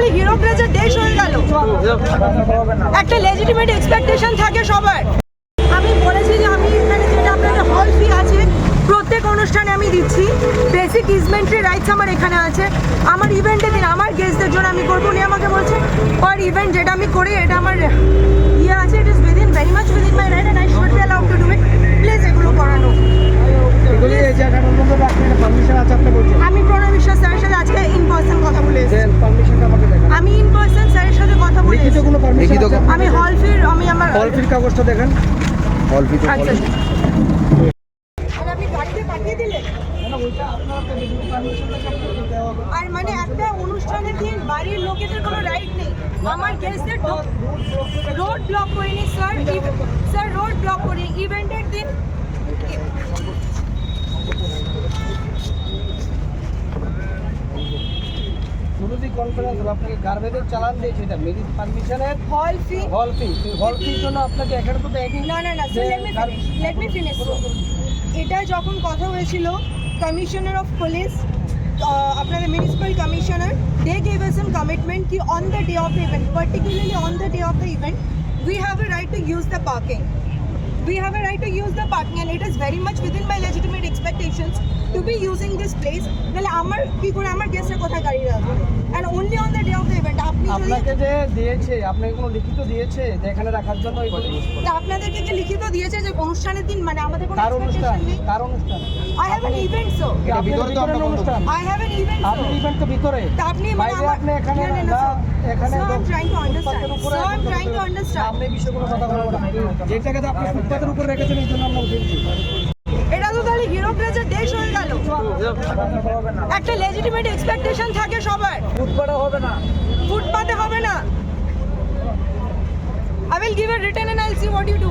তাহলে হিরো প্রেজের দেশ হয়ে গেল। একটা লেজিটিমেট এক্সপেকটেশন থাকে সবার। আমি বলেছি যে আমি এখানে যেটা আপনাদের হল ফি আছে, প্রত্যেক অনুষ্ঠানে আমি দিচ্ছি। বেসিক ইজমেন্ট্রি রাইটস আমার এখানে আছে। আমার ইভেন্টে দিন, আমার গেস্টদের জন্য আমি করব। উনি আমাকে বলছে পার ইভেন্ট যেটা আমি করি, এটা আমার আমি হল ফির আমি আমার হল ফির কাগজটা দেখেন হল কিছু আচ্ছা আর আপনি গাড়িতে পাঠিয়ে দিলেন আর মানে একটা অনুষ্ঠানের দিন বাড়ির লোকেদের কোনো রাইট নেই আমার গেস্টদের রোড ব্লক করিনি স্যার স্যার রোড ব্লক করি ইভেন্টের দিন কনফারেন্স হলো আপনাকে গার্বেজের চালান দিয়েছে এটা মেরিট পারমিশনের হল ফি হল ফি হল ফির জন্য আপনাকে এখানে তো দেয়নি না না না sir let me finish let me finish এটা যখন কথা হয়েছিল কমিশনার অফ পুলিশ আপনাদের municipal commissioner they gave us some commitment ki on the day of the event particularly on the day of the event we have a right to use the parking we have a right to use the parking and it is very much within my legitimate expectations to be using this place তাহলে আমার কি করে আমার গেস্টের কোথায় গাড়ি রাখবে আপনাকে যে দিয়েছে আপনাকে কোনো লিখিত দিয়েছে যে এখানে রাখার জন্য আপনাদেরকে কি লিখিত দিয়েছে যে অনুষ্ঠানের দিন মানে আমাদের কোনো কার অনুষ্ঠান? কার অনুষ্ঠান? I have an event, sir. এটা ভিতরে তো বন্ধ অনুষ্ঠান? I have an event, আপনি ইভেন্ট তো ভিতরে। তা আপনি মানে আপনি এখানে না. এখানে Sir, I'm একদম trying to understand. ফুটপাতের উপরে Sir, I'm একদম trying আপনি বিষয়ে কোনো কথা বলব না। যেটাকে আপনি ফুটপাতের উপরে রেখেছেন এই জন্য আমরা উঠেছি এটা তো তাহলে হিরো প্রেজের দেশ হয়ে গেল একটা লেজিটিমেট এক্সপেকটেশন থাকে সবার। ফুটপাতে হবে না। ফুটপাতে হবে না। I will give a written and I'll see what you do.